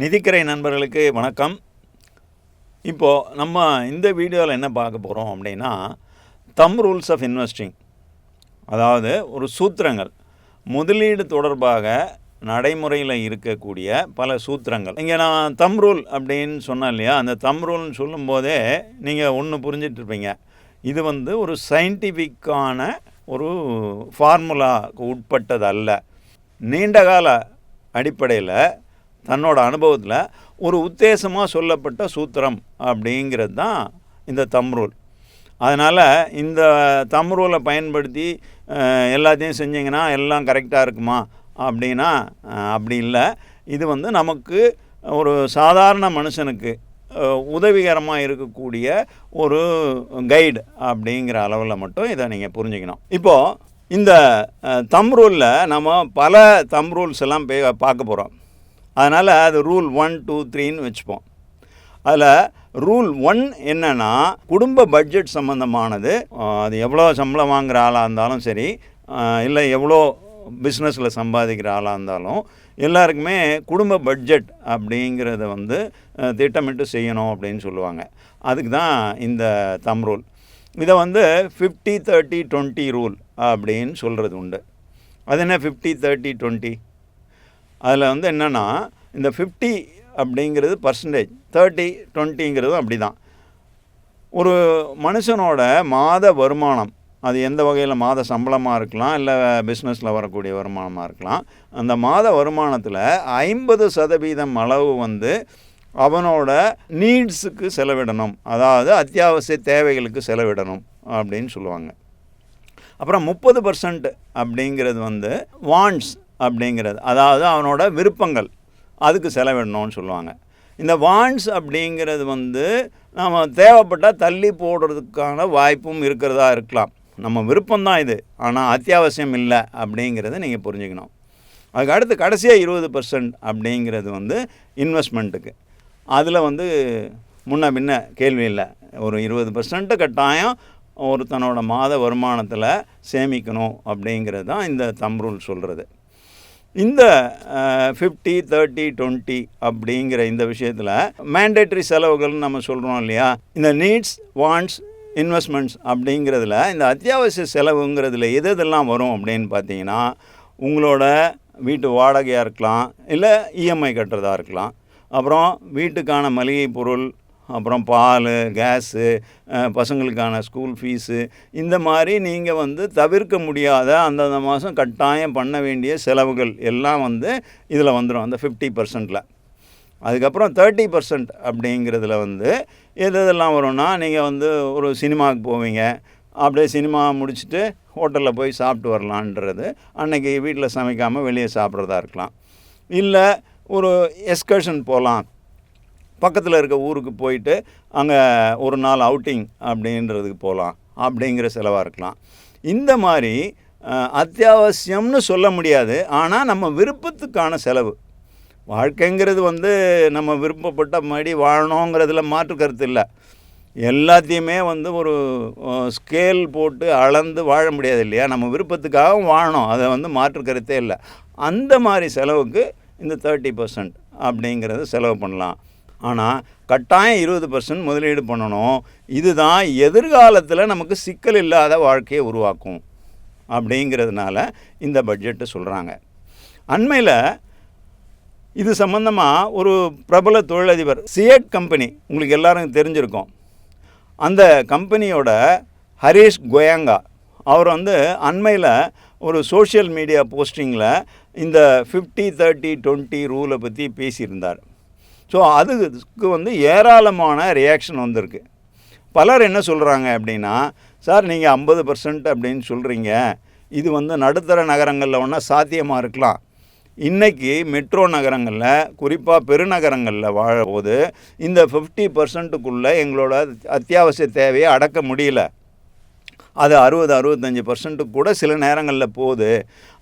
நிதிக்கரை நண்பர்களுக்கு வணக்கம். இப்போது நம்ம இந்த வீடியோவில் என்ன பார்க்க போகிறோம் அப்படின்னா தம் ரூல்ஸ் ஆஃப் இன்வெஸ்டிங் அதாவது ஒரு சூத்திரங்கள். முதலீடு தொடர்பாக நடைமுறையில் இருக்கக்கூடிய பல சூத்திரங்கள். இங்கே நான் தம் ரூல் அப்படின்னு சொன்னேன் இல்லையா? அந்த தம் ரூல்னு சொல்லும்போதே நீங்கள் ஒன்று புரிஞ்சிட்டு இருப்பீங்க. இது வந்து ஒரு சயின்டிஃபிக்கான ஒரு ஃபார்முலாவுக்கு உட்பட்டது அல்ல நீண்டகால அடிப்படையில் தன்னோட அனுபவத்தில் ஒரு உத்தேசமாக சொல்லப்பட்ட சூத்திரம் அப்படிங்கிறது தான் இந்த தம்ரூல் அதனால் இந்த தம்ரூலை பயன்படுத்தி எல்லாத்தையும் செஞ்சிங்கன்னா எல்லாம் கரெக்டாக இருக்குமா? அப்படின்னா அப்படி இல்லை. இது வந்து நமக்கு ஒரு சாதாரண மனுஷனுக்கு உதவிகரமாக இருக்கக்கூடிய ஒரு கைடு அப்படிங்கிற அளவில் மட்டும் இதை நீங்கள் புரிஞ்சுக்கணும். இப்போது இந்த தம்ரூலில் நம்ம பல தம்ரூல்ஸ் எல்லாம் பே பார்க்க போகிறோம் அதனால் அது ரூல் ஒன் டூ த்ரீன்னு வச்சுப்போம். அதில் ரூல் ஒன் என்னென்னா குடும்ப பட்ஜெட் சம்மந்தமானது அது எவ்வளோ சம்பளம் வாங்குகிற ஆளாக இருந்தாலும் சரி இல்லை எவ்வளோ பிஸ்னஸில் சம்பாதிக்கிற ஆளாக இருந்தாலும் எல்லாருக்குமே குடும்ப பட்ஜெட் அப்படிங்கிறத வந்து திட்டமிட்டு செய்யணும் அப்படின்னு சொல்லுவாங்க. அதுக்கு தான் இந்த தம் ரூல். இதை வந்து ஃபிஃப்டி தேர்ட்டி டுவெண்ட்டி ரூல் அப்படின்னு சொல்கிறது உண்டு. அது என்ன ஃபிஃப்டி தேர்ட்டி டுவெண்ட்டி அதில் வந்து என்னென்னா இந்த ஃபிஃப்டி அப்படிங்கிறது பர்சன்டேஜ் தேர்ட்டி டுவெண்ட்டிங்கிறதும் அப்படி தான் ஒரு மனுஷனோட மாத வருமானம் அது எந்த வகையில் மாத சம்பளமாக இருக்கலாம் இல்லை பிஸ்னஸில் வரக்கூடிய வருமானமாக இருக்கலாம் அந்த மாத வருமானத்தில் ஐம்பது சதவீதம் அளவு வந்து அவனோட நீட்ஸுக்கு செலவிடணும். அதாவது அத்தியாவசிய தேவைகளுக்கு செலவிடணும் அப்படின்னு சொல்லுவாங்க. அப்புறம் முப்பது பர்சன்ட் அப்படிங்கிறது வந்து வாண்ட்ஸ் அப்படிங்கிறது. அதாவது அவனோட விருப்பங்கள். அதுக்கு செலவிடணும்னு சொல்லுவாங்க. இந்த வான்ஸ் அப்படிங்கிறது வந்து நம்ம தேவைப்பட்டால் தள்ளி போடுறதுக்கான வாய்ப்பும் இருக்கிறதா இருக்கலாம். நம்ம விருப்பம்தான் இது. ஆனால் அத்தியாவசியம் இல்லை அப்படிங்கிறத நீங்கள் புரிஞ்சுக்கணும். அதுக்கு அடுத்து கடைசியாக இருபது பர்சன்ட் அப்படிங்கிறது வந்து இன்வெஸ்ட்மெண்ட்டுக்கு அதில் வந்து முன்ன பின்ன கேள்வி இல்லை. ஒரு இருபது பர்சன்ட்டு கட்டாயம் ஒருத்தனோட மாத வருமானத்தில் சேமிக்கணும் அப்படிங்கிறது தான் இந்த தம் ரூல் சொல்கிறது இந்த ஃபிஃப்டி தேர்ட்டி டுவெண்ட்டி அப்படிங்கிற இந்த விஷயத்தில் மேண்டேட்ரி செலவுகள்னு நம்ம சொல்கிறோம் இல்லையா? இந்த நீட்ஸ் வாண்ட்ஸ் இன்வெஸ்ட்மெண்ட்ஸ் அப்படிங்கிறதுல இந்த அத்தியாவசிய செலவுங்கிறதுல எது எதெல்லாம் வரும் அப்படின்னு பார்த்தீங்கன்னா உங்களோட வீட்டு வாடகையாக இருக்கலாம் இல்லை இஎம்ஐ கட்டுறதா இருக்கலாம். அப்புறம் வீட்டுக்கான மளிகை பொருள் அப்புறம் பால் கேஸு பசங்களுக்கான ஸ்கூல் ஃபீஸு இந்த மாதிரி நீங்கள் வந்து தவிர்க்க முடியாத அந்தந்த மாதம் கட்டாயம் பண்ண வேண்டிய செலவுகள் எல்லாம் வந்து இதில் வந்துடும் அந்த ஃபிஃப்டி பர்சண்ட்டில் அதுக்கப்புறம் தேர்ட்டி பர்சன்ட் அப்படிங்கிறதுல வந்து எது எதெல்லாம் வரும்னா நீங்கள் வந்து ஒரு சினிமாவுக்கு போவீங்க அப்படியே சினிமா முடிச்சுட்டு ஹோட்டலில் போய் சாப்பிட்டு வரலான்றது அன்னைக்கு வீட்டில் சமைக்காமல் வெளியே சாப்பிட்றதா இருக்கலாம். இல்லை ஒரு எஸ்கர்ஷன் போகலாம் பக்கத்தில் இருக்க ஊருக்கு போயிட்டு அங்கே ஒரு நாள் அவுட்டிங் அப்படின்றதுக்கு போகலாம் அப்படிங்கிற செலவாக இருக்கலாம். இந்த மாதிரி அத்தியாவசியம்னு சொல்ல முடியாது. ஆனால் நம்ம விருப்பத்துக்கான செலவு. வாழ்க்கைங்கிறது வந்து நம்ம விருப்பப்பட்ட மாதிரி வாழணுங்கிறதுல மாற்று கருத்து இல்லை. எல்லாத்தையுமே வந்து ஒரு ஸ்கேல் போட்டு அளந்து வாழ முடியாது இல்லையா? நம்ம விருப்பத்துக்காகவும் வாழணும். அதை வந்து மாற்று கருத்தே இல்லை. அந்த மாதிரி செலவுக்கு இந்த தேர்ட்டி பர்சன்ட் அப்படிங்கிறத செலவு பண்ணலாம். ஆனால் கட்டாயம் இருபது பர்சன்ட் முதலீடு பண்ணணும். இதுதான் எதிர்காலத்தில் நமக்கு சிக்கல் இல்லாத வாழ்க்கையை உருவாக்கும் அப்படிங்கிறதுனால இந்த பட்ஜெட்டு சொல்கிறாங்க அண்மையில் இது சம்மந்தமாக ஒரு பிரபல தொழிலதிபர் சியட் கம்பெனி உங்களுக்கு எல்லாரும் தெரிஞ்சிருக்கோம். அந்த கம்பெனியோட ஹரீஷ் கோயங்கா அவர் வந்து அண்மையில் ஒரு சோஷியல் மீடியா போஸ்டிங்கில் இந்த ஃபிஃப்டி தேர்ட்டி டுவெண்ட்டி ரூலை பற்றி பேசியிருந்தார். ஸோ அதுக்கு வந்து ஏராளமான ரியாக்ஷன் வந்திருக்கு. பலர் என்ன சொல்கிறாங்க அப்படின்னா சார் நீங்கள் ஐம்பது பர்சன்ட் அப்படின்னு சொல்கிறீங்க இது வந்து நடுத்தர நகரங்களில் ஒன்றா சாத்தியமாக இருக்கலாம். இன்றைக்கி மெட்ரோ நகரங்களில் குறிப்பாக பெருநகரங்களில் வாழும்போது இந்த ஃபிஃப்டி பர்சன்ட்டுக்குள்ளே எங்களோட அத்தியாவசிய தேவையை அடக்க முடியல. அது அறுபது அறுபத்தஞ்சி பர்சன்ட்டுக்கு கூட சில நேரங்களில் போகுது.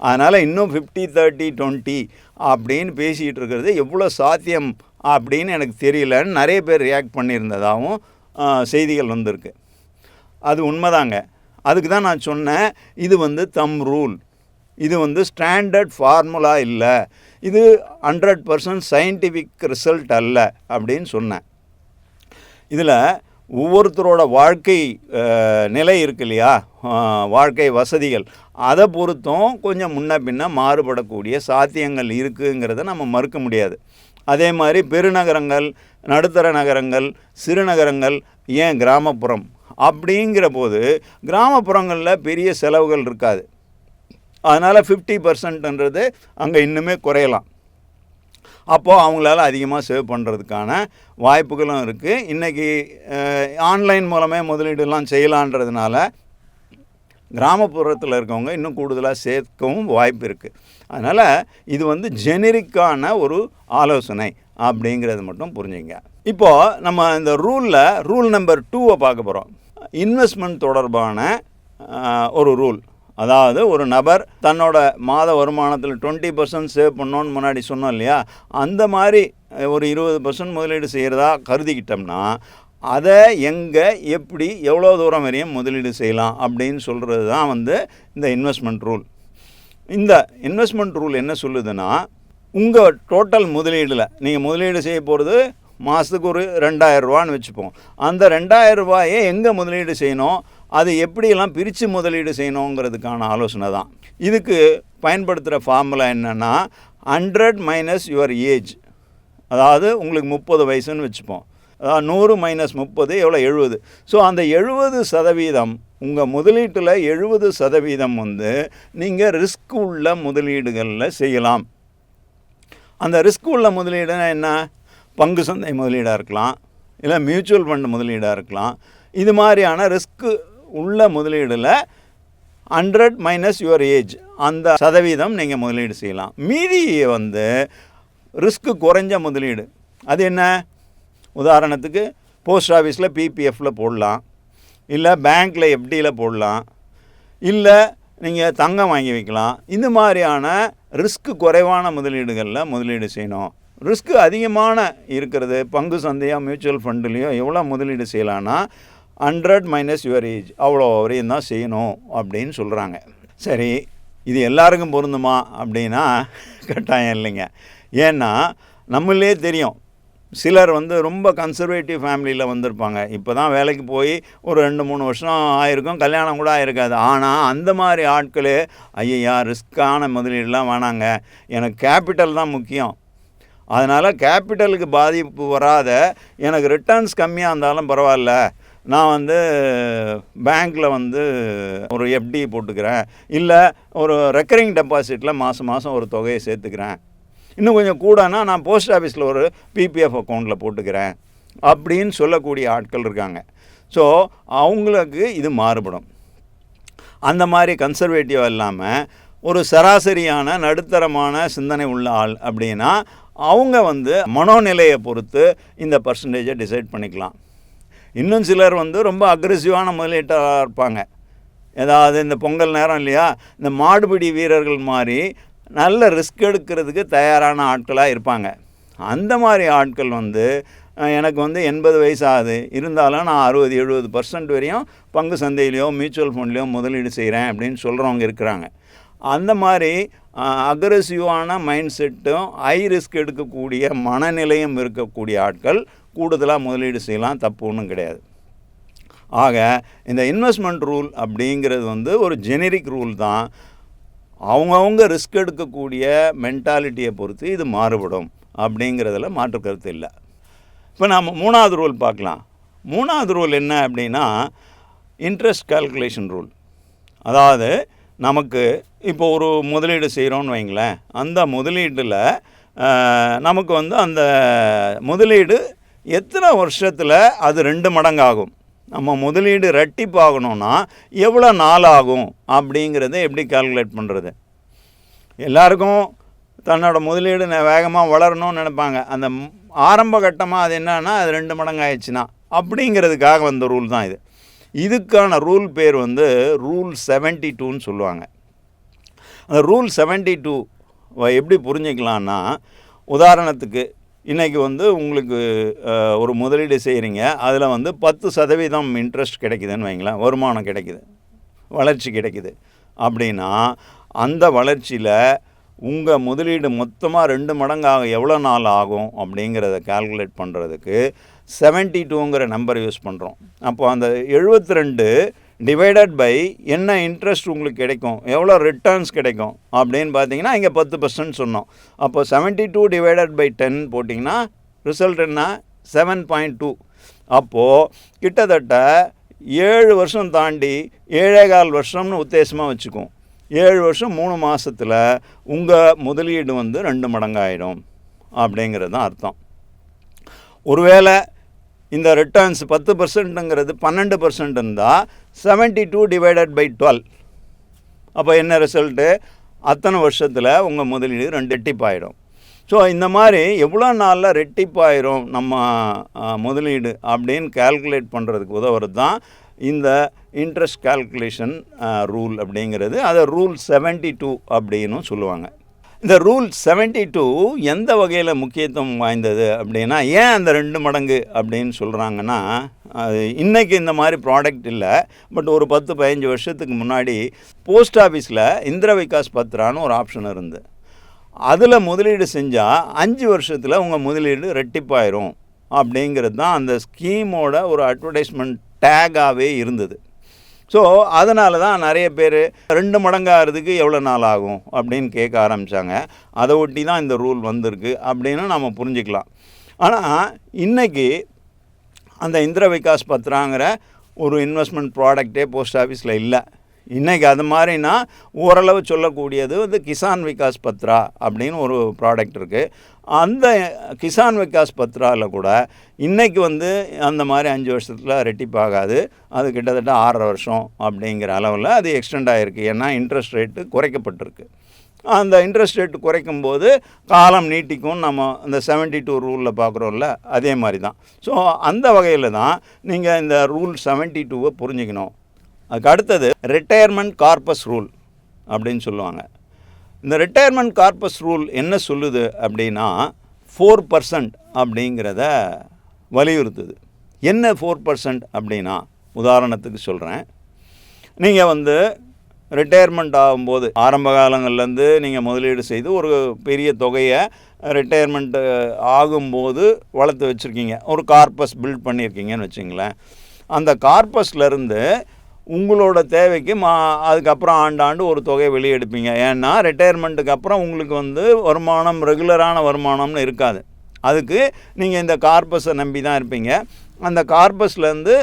அதனால் இன்னும் ஃபிஃப்டி தேர்ட்டி டுவெண்ட்டி அப்படின்னு பேசிகிட்டு இருக்கிறது எவ்வளோ சாத்தியம் அப்படின்னு எனக்கு தெரியலன்னு நிறைய பேர் ரியாக்ட் பண்ணியிருந்ததாகவும் செய்திகள் வந்திருக்கு. அது உண்மைதாங்க. அதுக்கு தான் நான் சொன்னேன் இது வந்து தம் ரூல் இது வந்து ஸ்டாண்டர்ட் ஃபார்முலா இல்லை. இது ஹண்ட்ரட் பர்சன்ட் சயின்டிஃபிக் ரிசல்ட் அல்ல அப்படின்னு சொன்னேன். இதில் ஒவ்வொருத்தரோட வாழ்க்கை நிலை இருக்கு இல்லையா? வாழ்க்கை வசதிகள். அதை பொறுத்தும் கொஞ்சம் முன்ன பின்ன மாறுபடக்கூடிய சாத்தியங்கள் இருக்குங்கிறத நம்ம மறுக்க முடியாது. அதே மாதிரி பெருநகரங்கள் நடுத்தர நகரங்கள் சிறுநகரங்கள் ஏன் கிராமப்புறம்? அப்படிங்கிற போது கிராமப்புறங்களில் பெரிய செலவுகள் இருக்காது. அதனால் ஃபிஃப்டி பர்சன்ட்ன்றது அங்கே இன்னுமே குறையலாம். அப்போது அவங்களால அதிகமாக சேவ் பண்ணுறதுக்கான வாய்ப்புகளும் இருக்குது இன்றைக்கி ஆன்லைன் மூலமே முதலீடுலாம் செய்யலான்றதுனால கிராமப்புறத்தில் இருக்கவங்க இன்னும் கூடுதலாக சேர்க்கவும் வாய்ப்பு இருக்குது அதனால் இது வந்து ஜெனரிக்கான ஒரு ஆலோசனை அப்படிங்கிறது மட்டும் புரிஞ்சுங்க. இப்போது நம்ம இந்த ரூலில் ரூல் நம்பர் டூவை பார்க்க போகிறோம் இன்வெஸ்ட்மெண்ட் தொடர்பான ஒரு ரூல். அதாவது ஒரு நபர் தன்னோட மாத வருமானத்தில் டுவெண்ட்டி பர்சன்ட் சேவ் பண்ணோன்னு முன்னாடி சொன்னோம் இல்லையா? அந்த மாதிரி ஒரு இருபது பர்சன்ட் முதலீடு செய்கிறதா கருதிக்கிட்டோம்னா அதை எங்கே எப்படி எவ்வளோ தூரம் வரையும் முதலீடு செய்யலாம் அப்படின்னு சொல்கிறது தான் வந்து இந்த இன்வெஸ்ட்மெண்ட் ரூல். இந்த இன்வெஸ்ட்மெண்ட் ரூல் என்ன சொல்லுதுன்னா உங்கள் டோட்டல் முதலீடில் நீங்கள் முதலீடு செய்ய போகிறது மாதத்துக்கு ஒரு ரெண்டாயிரரூவான்னு வச்சுப்போம். அந்த ரெண்டாயிரம் ரூபாயை எங்கே முதலீடு செய்யணும்? அது எப்படியெல்லாம் பிரித்து முதலீடு செய்யணுங்கிறதுக்கான ஆலோசனை தான். இதுக்கு பயன்படுத்துகிற ஃபார்முலா என்னென்னா ஹண்ட்ரட் மைனஸ் யுவர் ஏஜ் அதாவது உங்களுக்கு முப்பது வயசுன்னு வச்சுப்போம். அதாவது நூறு மைனஸ் முப்பது எவ்வளோ எழுபது ஸோ அந்த எழுபது சதவீதம் உங்கள் முதலீட்டில் எழுபது சதவீதம் வந்து நீங்கள் ரிஸ்க் உள்ள முதலீடுகளில் செய்யலாம். அந்த ரிஸ்க் உள்ள முதலீடுனா என்ன? பங்கு சந்தை முதலீடாக இருக்கலாம். இல்லை மியூச்சுவல் ஃபண்ட் முதலீடாக இருக்கலாம். இது மாதிரியான ரிஸ்க்கு உள்ள முதலீடில் ஹண்ட்ரட் மைனஸ் யுவர் ஏஜ் அந்த சதவீதம் நீங்கள் முதலீடு செய்யலாம். மீதி வந்து ரிஸ்க்கு குறைஞ்ச முதலீடு. அது என்ன? உதாரணத்துக்கு போஸ்ட் ஆஃபீஸில் பிபிஎஃப்பில் போடலாம். இல்லை பேங்க்கில் எஃப்டியில் போடலாம். இல்லை நீங்கள் தங்கம் வாங்கி வைக்கலாம். இந்த மாதிரியான ரிஸ்க்கு குறைவான முதலீடுகளில் முதலீடு செய்யணும். ரிஸ்க்கு அதிகமான இருக்கிறது. பங்கு சந்தையோ மியூச்சுவல் ஃபண்டுலேயோ எவ்வளோ முதலீடு செய்யலான்னா ஹண்ட்ரட் மைனஸ் யுவர் ஏஜ். அவ்வளோ வரையும் தான் செய்யணும் அப்படின்னு சொல்கிறாங்க சரி இது எல்லாருக்கும் பொருந்துமா அப்படின்னா கட்டாயம் இல்லைங்க. ஏன்னா நம்மளே தெரியும். சிலர் வந்து ரொம்ப கன்சர்வேட்டிவ் ஃபேமிலியில் வந்திருப்பாங்க. இப்போ தான் வேலைக்கு போய் ஒரு ரெண்டு மூணு வருஷம் ஆயிருக்கும் கல்யாணம் கூட ஆயிருக்காது. ஆனால் அந்த மாதிரி ஆட்களே ஐயா ரிஸ்க்கான முதலீடுலாம் வேணாங்க. எனக்கு கேபிட்டல் தான் முக்கியம். அதனால் கேபிட்டலுக்கு பாதிப்பு வராத எனக்கு ரிட்டர்ன்ஸ் கம்மியாக இருந்தாலும் பரவாயில்ல. நான் வந்து பேங்க்கில் வந்து ஒரு எஃப்டி போட்டுக்கிறேன். இல்லை ஒரு ரெக்கரிங் டெபாசிட்டில் மாதம் மாதம் ஒரு தொகையை சேர்த்துக்கிறேன். இன்னும் கொஞ்சம் கூடனா நான் போஸ்ட் ஆஃபீஸில் ஒரு பிபிஎஃப் அக்கௌண்ட்டில் போட்டுக்கிறேன் அப்படின்னு சொல்லக்கூடிய ஆட்கள் இருக்காங்க. ஸோ அவங்களுக்கு இது மாறுபடும். அந்த மாதிரி கன்சர்வேட்டிவ் இல்லாமல் ஒரு சராசரியான நடுத்தரமான சிந்தனை உள்ள ஆள் அப்படின்னா அவங்க வந்து மனோநிலையை பொறுத்து இந்த பர்சன்டேஜை டிசைட் பண்ணிக்கலாம். இன்னும் சிலர் வந்து ரொம்ப அக்ரெசிவான முதலீட்டாக இருப்பாங்க. ஏதாவது இந்த பொங்கல் நேரம் இல்லையா? இந்த மாடுபிடி வீரர்கள் மாதிரி நல்ல ரிஸ்க் எடுக்கிறதுக்கு தயாரான ஆட்களாக இருப்பாங்க. அந்த மாதிரி ஆட்கள் வந்து எனக்கு வந்து எண்பது வயசு ஆகுது இருந்தாலும் நான் அறுபது எழுபது பர்சன்ட் வரையும் பங்கு சந்தையிலையோ மியூச்சுவல் ஃபண்ட்லேயோ முதலீடு செய்கிறேன் அப்படின்னு சொல்கிறவங்க இருக்கிறாங்க. அந்த மாதிரி அக்ரெசிவான மைண்ட் செட்டும் ஹை ரிஸ்க் எடுக்கக்கூடிய மனநிலையும் இருக்கக்கூடிய ஆட்கள் கூடுதலாக முதலீடு செய்யலாம் தப்பு ஒன்றும் கிடையாது. ஆக இந்த இன்வெஸ்ட்மெண்ட் ரூல் அப்படிங்கிறது வந்து ஒரு ஜெனரிக் ரூல் தான். அவங்கவுங்க ரிஸ்க் எடுக்கக்கூடிய மென்டாலிட்டியை பொறுத்து இது மாறுபடும் அப்படிங்கிறதுல மாற்று கருத்து இல்லை. இப்போ நாம் மூணாவது ரூல் பார்க்கலாம். மூணாவது ரூல் என்ன அப்படின்னா இன்ட்ரெஸ்ட் கால்குலேஷன் ரூல் அதாவது நமக்கு இப்போ ஒரு முதலீடு செய்கிறோன்னு வைங்களேன். அந்த முதலீட்டில் நமக்கு வந்து அந்த முதலீடு எத்தனை வருஷத்தில் அது ரெண்டு மடங்காகும்? நம்ம முதலீடு ரெட்டிப்பாகணும்னா எவ்வளோ நாள் ஆகும் அப்படிங்கிறத எப்படி கால்குலேட் பண்ணுறது எல்லாருக்கும் தன்னோட முதலீடு வேகமாக வளரணும்னு நினைப்பாங்க. அந்த ஆரம்ப கட்டமாக அது என்னன்னா அது ரெண்டு மடங்கு ஆயிடுச்சுன்னா அப்படிங்கிறதுக்காக வந்த ரூல் தான் இது. இதுக்கான ரூல் பேர் வந்து ரூல் செவன்ட்டி டூன்னு சொல்லுவாங்க. அந்த ரூல் செவன்ட்டி டூ எப்படி புரிஞ்சுக்கலான்னா உதாரணத்துக்கு இன்றைக்கி வந்து உங்களுக்கு ஒரு முதலீடு செய்கிறீங்க அதில் வந்து பத்து சதவீதம் இன்ட்ரெஸ்ட் கிடைக்குதுன்னு வைங்களேன். வருமானம் கிடைக்குது. வளர்ச்சி கிடைக்குது. அப்படின்னா அந்த வளர்ச்சியில் உங்கள் முதலீடு மொத்தமாக ரெண்டு மடங்காக எவ்வளோ நாள் ஆகும் அப்படிங்கிறத கால்குலேட் பண்ணுறதுக்கு செவன்ட்டி டூங்கிற நம்பர் யூஸ் பண்ணுறோம் அப்போ அந்த எழுபத்தி ரெண்டு டிவைடட் பை என்ன இன்ட்ரெஸ்ட் உங்களுக்கு கிடைக்கும்? எவ்வளோ ரிட்டர்ன்ஸ் கிடைக்கும்? அப்படின்னு பார்த்தீங்கன்னா இங்கே பத்து பர்சன்ட் சொன்னோம். அப்போ seventy two divided by ten போட்டிங்கன்னா ரிசல்ட் என்ன? செவன் பாயிண்ட் டூ அப்போது கிட்டத்தட்ட ஏழு வருஷம் தாண்டி ஏழே கால் வருஷம்னு உத்தேசமாக வச்சுக்குவோம். ஏழு வருஷம் மூணு மாதத்தில் உங்கள் முதலீடு வந்து ரெண்டு மடங்காயிடும். அப்படிங்கிறது தான் அர்த்தம். ஒருவேளை இந்த ரிட்டர்ன்ஸ் பத்து பர்சன்ட்டுங்கிறது பன்னெண்டு பர்சன்ட் இருந்தால் seventy two divided by twelve அப்போ என்ன ரிசல்ட்டு அத்தனை வருஷத்தில் உங்கள் முதலீடு ரெண்டு எட்டிப்பாயிடும் ஸோ இந்த மாதிரி எவ்வளோ நாளில் ரெட்டிப்பாயிரும் நம்ம முதலீடு அப்படின்னு கால்குலேட் பண்ணுறதுக்கு உதவுறது தான் இந்த இன்ட்ரெஸ்ட் கால்குலேஷன் ரூல் அப்படிங்கிறது. அதை ரூல் செவன்ட்டி டூ அப்படின்னும் சொல்லுவாங்க. இந்த ரூல் செவன்ட்டி டூ எந்த வகையில் முக்கியத்துவம் வாய்ந்தது அப்படின்னா ஏன் அந்த ரெண்டு மடங்கு அப்படின்னு சொல்கிறாங்கன்னா அது இன்றைக்கி இந்த மாதிரி ப்ராடக்ட் இல்லை பட் ஒரு பத்து பதினஞ்சு வருஷத்துக்கு முன்னாடி போஸ்ட் ஆஃபீஸில் இந்திர விகாஸ் பத்ரான்னு ஒரு ஆப்ஷன் இருந்து அதில் முதலீடு செஞ்சால் அஞ்சு வருஷத்தில் உங்கள் முதலீடு ரெட்டிப்பாயிரும். அப்படிங்கிறது தான் அந்த ஸ்கீமோட ஒரு அட்வர்டைஸ்மெண்ட் டேகாகவே இருந்தது. ஸோ அதனால தான் நிறைய பேர் ரெண்டு மடங்காகிறதுக்கு எவ்வளோ நாள் ஆகும் அப்படின்னு கேட்க ஆரம்பித்தாங்க அதை ஒட்டி தான் இந்த ரூல் வந்திருக்கு அப்படின்னு நம்ம புரிஞ்சுக்கலாம். ஆனால் இன்றைக்கி அந்த இந்திர விகாஸ் பத்ராங்கிற ஒரு இன்வெஸ்ட்மெண்ட் ப்ராடக்டே போஸ்ட் ஆஃபீஸில் இல்லை. இன்றைக்கி அது மாதிரினா ஓரளவு சொல்லக்கூடியது வந்து கிசான் விகாஸ் பத்ரா அப்படின்னு ஒரு ப்ராடக்ட் இருக்குது அந்த கிசான் விகாஸ் பத்ராவில் கூட இன்றைக்கி வந்து அந்த மாதிரி அஞ்சு வருஷத்தில் ரெட்டிப்பாகாது அது கிட்டத்தட்ட ஆறரை வருஷம் அப்படிங்கிற அளவில் அது எக்ஸ்டெண்ட் ஆகிருக்கு ஏன்னா இன்ட்ரெஸ்ட் ரேட்டு குறைக்கப்பட்டிருக்கு. அந்த இன்ட்ரெஸ்ட் ரேட்டு குறைக்கும் போது காலம் நீட்டிக்கும் நம்ம இந்த செவன்ட்டி டூ ரூலில் பார்க்குறோம்ல அதே மாதிரி தான். ஸோ அந்த வகையில் தான் நீங்கள் இந்த ரூல் செவன்ட்டி டூவை புரிஞ்சுக்கணும். அதுக்கு அடுத்தது ரிட்டையர்மெண்ட் கார்பஸ் ரூல் அப்படின்னு சொல்லுவாங்க. இந்த ரிட்டையர்மெண்ட் கார்பஸ் ரூல் என்ன சொல்லுது அப்படின்னா ஃபோர் பர்சன்ட் அப்படிங்கிறத வலியுறுத்துது. என்ன ஃபோர் பர்சன்ட் அப்படின்னா? உதாரணத்துக்கு சொல்கிறேன் நீங்கள் வந்து ரிட்டையர்மெண்ட் ஆகும்போது ஆரம்ப காலங்கள்லேருந்து நீங்கள் முதலீடு செய்து ஒரு பெரிய தொகையை ரிட்டையர்மெண்ட் ஆகும்போது வளர்த்து வச்சுருக்கீங்க. ஒரு கார்பஸ் பில்ட் பண்ணியிருக்கீங்கன்னு வச்சுங்களேன். அந்த கார்பஸ்லேருந்து உங்களோட தேவைக்கு மா அதுக்கப்புறம் ஆண்டாண்டு ஒரு தொகையை வெளியே எடுப்பீங்க. ஏன்னா ரிட்டையர்மெண்ட்டுக்கு அப்புறம் உங்களுக்கு வந்து வருமானம் ரெகுலரான வருமானம்னு இருக்காது. அதுக்கு நீங்கள் இந்த கார்பஸை நம்பி தான் இருப்பீங்க. அந்த கார்பஸ்லேருந்து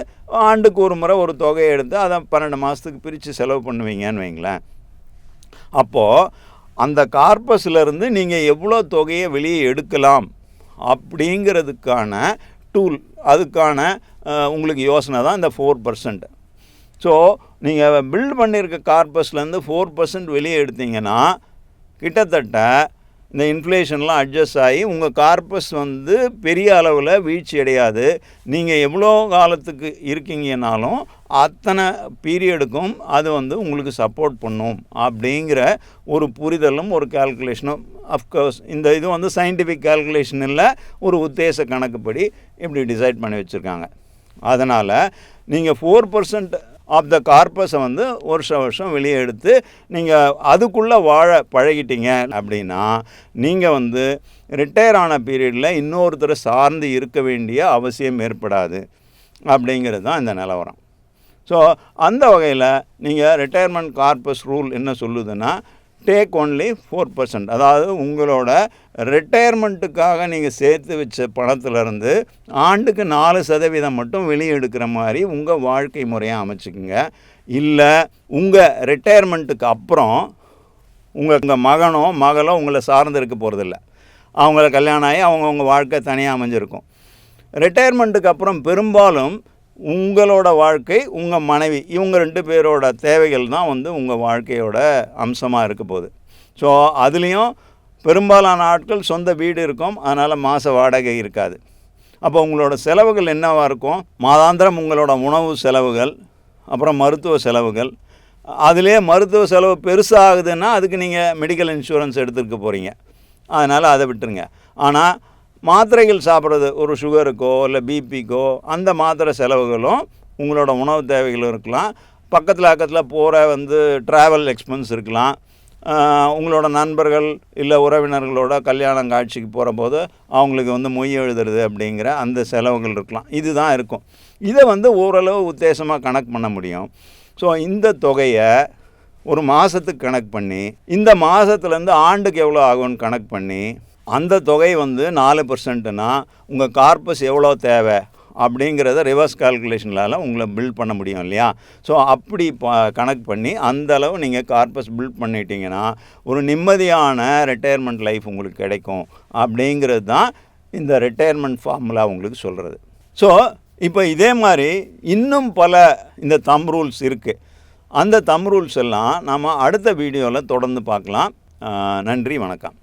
ஆண்டுக்கு ஒரு முறை ஒரு தொகையை எடுத்து அதை பன்னெண்டு மாதத்துக்கு பிரித்து செலவு பண்ணுவீங்கன்னு வைங்களேன். அப்போது அந்த கார்பஸ்லேருந்து நீங்கள் எவ்வளோ தொகையை வெளியே எடுக்கலாம் அப்படிங்கிறதுக்கான டூல் அதுக்கான உங்களுக்கு யோசனை தான் இந்த ஃபோர் பர்சன்ட் ஸோ நீங்கள் பில்ட் பண்ணியிருக்க கார்பஸ்லேருந்து ஃபோர் பர்சன்ட் வெளியே எடுத்தீங்கன்னா கிட்டத்தட்ட இந்த இன்ஃப்ளேஷன்லாம் அட்ஜஸ்ட் ஆகி உங்கள் கார்பஸ் வந்து பெரிய அளவில் வீழ்ச்சி அடையாது. நீங்கள் எவ்வளோ காலத்துக்கு இருக்கீங்கனாலும் அத்தனை பீரியடுக்கும் அது வந்து உங்களுக்கு சப்போர்ட் பண்ணும் அப்படிங்கிற ஒரு புரிதலும் ஒரு கால்குலேஷனும் அஃப்கோர்ஸ் இந்த இது வந்து சயின்டிஃபிக் கால்குலேஷன் இல்லை ஒரு உத்தேச கணக்குப்படி இப்படி டிசைட் பண்ணி வச்சுருக்காங்க. அதனால் நீங்கள் ஃபோர் பர்சன்ட் ஆஃப் த கார்பஸை வந்து வருஷம் வருஷம் வெளியே எடுத்து நீங்கள் அதுக்குள்ளே வாழ பழகிட்டீங்க அப்படின்னா நீங்கள் வந்து ரிட்டையர் ஆன பீரியடில் இன்னொருத்தரை சார்ந்து இருக்க வேண்டிய அவசியம் ஏற்படாது அப்படிங்கிறது தான் இந்த நிலவரம். ஸோ அந்த வகையில் நீங்கள் ரிட்டையர்மெண்ட் கார்பஸ் ரூல் என்ன சொல்லுதுன்னா டேக் ஒன்லி ஃபோர் பர்சன்ட் அதாவது உங்களோட ரிட்டையர்மெண்ட்டுக்காக நீங்கள் சேர்த்து வச்ச பணத்திலேருந்து ஆண்டுக்கு நாலு சதவீதம் மட்டும் வெளியே எடுக்கிற மாதிரி உங்கள் வாழ்க்கை முறையை அமைச்சுக்குங்க. இல்லை உங்கள் ரிட்டையர்மெண்ட்டுக்கு அப்புறம் உங்கள் உங்கள் மகனோ மகளோ உங்களை சார்ந்து இருக்க போகிறதில்ல அவங்கள கல்யாணம் ஆகி அவங்கவுங்க வாழ்க்கை தனியாக அமைஞ்சிருக்கும். ரிட்டையர்மெண்ட்டுக்கு அப்புறம் பெரும்பாலும் உங்களோட வாழ்க்கை உங்கள் மனைவி இவங்க ரெண்டு பேரோட தேவைகள் தான் வந்து உங்கள் வாழ்க்கையோட அம்சமாக இருக்க போகுது. ஸோ அதுலேயும் பெரும்பாலான ஆட்கள் சொந்த வீடு இருக்கும் அதனால் மாத வாடகை இருக்காது. அப்போ உங்களோட செலவுகள் என்னவாக இருக்கும்? மாதாந்திரம் உங்களோட உணவு செலவுகள் அப்புறம் மருத்துவ செலவுகள். அதிலே மருத்துவ செலவு பெருசாகுதுன்னா அதுக்கு நீங்கள் மெடிக்கல் இன்சூரன்ஸ் எடுத்துருக்க போகிறீங்க அதனால் அதை விட்டுருங்க. ஆனால் மாத்திரைகள் சாப்பிட்றது ஒரு சுகருக்கோ இல்லை பிபிக்கோ அந்த மாத்திரை செலவுகளும் உங்களோட உணவு தேவைகளும் இருக்கலாம். பக்கத்தில் பக்கத்தில் போகிற வந்து ட்ராவல் எக்ஸ்பென்ஸ் இருக்கலாம். உங்களோட நண்பர்கள் இல்லை உறவினர்களோட கல்யாணம் காட்சிக்கு போகிற போது அவங்களுக்கு வந்து மொய் எழுதுறது அப்படிங்கிற அந்த செலவுகள் இருக்கலாம். இதுதான் இருக்கும். இதை வந்து ஓரளவு உத்தேசமாக கணக்கு பண்ண முடியும். ஸோ இந்த தொகையை ஒரு மாதத்துக்கு கணக்கு பண்ணி இந்த மாதத்துலேருந்து ஆண்டுக்கு எவ்வளோ ஆகும்னு கணக்கு பண்ணி அந்த தொகை வந்து நாலு பர்சன்ட்னா உங்கள் கார்பஸ் எவ்வளோ தேவை அப்படிங்கிறத ரிவர்ஸ் கால்குலேஷனால உங்களை பில்ட் பண்ண முடியும் இல்லையா? ஸோ அப்படி ப கணக்கு பண்ணி அந்த அளவு நீங்கள் கார்பஸ் பில்ட் பண்ணிட்டீங்கன்னா ஒரு நிம்மதியான ரிட்டையர்மெண்ட் லைஃப் உங்களுக்கு கிடைக்கும் அப்படிங்கிறது தான் இந்த ரிட்டையர்மெண்ட் ஃபார்முலா உங்களுக்கு சொல்கிறது ஸோ இப்போ இதே மாதிரி இன்னும் பல இந்த தம் ரூல்ஸ் இருக்குது அந்த தம் ரூல்ஸ் எல்லாம் நாம் அடுத்த வீடியோவில் தொடர்ந்து பார்க்கலாம். நன்றி வணக்கம்.